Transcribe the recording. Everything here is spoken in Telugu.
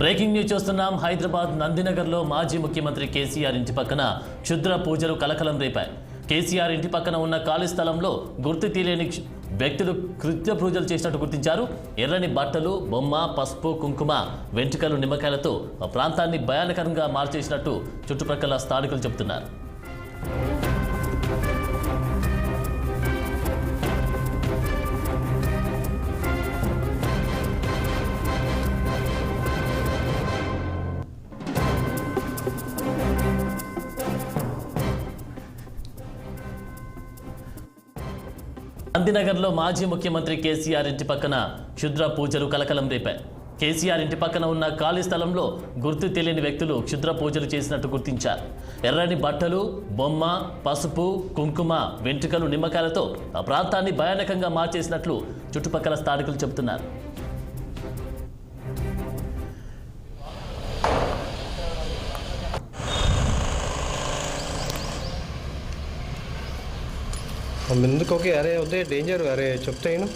బ్రేకింగ్ న్యూస్ చూస్తున్నాం. హైదరాబాద్ నందినగర్లో మాజీ ముఖ్యమంత్రి కేసీఆర్ ఇంటి పక్కన క్షుద్ర పూజలు కలకలం రేపాయి. కేసీఆర్ ఇంటి పక్కన ఉన్న ఖాళీ స్థలంలో గుర్తు తీయలేని వ్యక్తులు కృత్య పూజలు చేసినట్టు గుర్తించారు. ఎర్రని బట్టలు బొమ్మ పసుపు కుంకుమ వెంట్రుకలు నిమ్మకాయలతో ఆ ప్రాంతాన్ని భయానకరంగా మార్చేసినట్టు చుట్టుప్రక్కల స్థానికులు చెబుతున్నారు. గాంధీనగర్లో మాజీ ముఖ్యమంత్రి కేసీఆర్ ఇంటి పక్కన క్షుద్ర పూజలు కలకలం రేపాయి కేసీఆర్ ఇంటి పక్కన ఉన్న ఖాళీ స్థలంలో గుర్తు తెలియని వ్యక్తులు క్షుద్ర పూజలు చేసినట్టు గుర్తించారు. ఎర్రని బట్టలు బొమ్మ పసుపు కుంకుమ వెంట్రుకలు నిమ్మకాయలతో ఆ ప్రాంతాన్ని భయానకంగా మార్చేసినట్లు చుట్టుపక్కల స్థానికులు చెబుతున్నారు. ముందుకు ఓకే అరే వద్దే డేంజర్ అరే చెప్తే నేను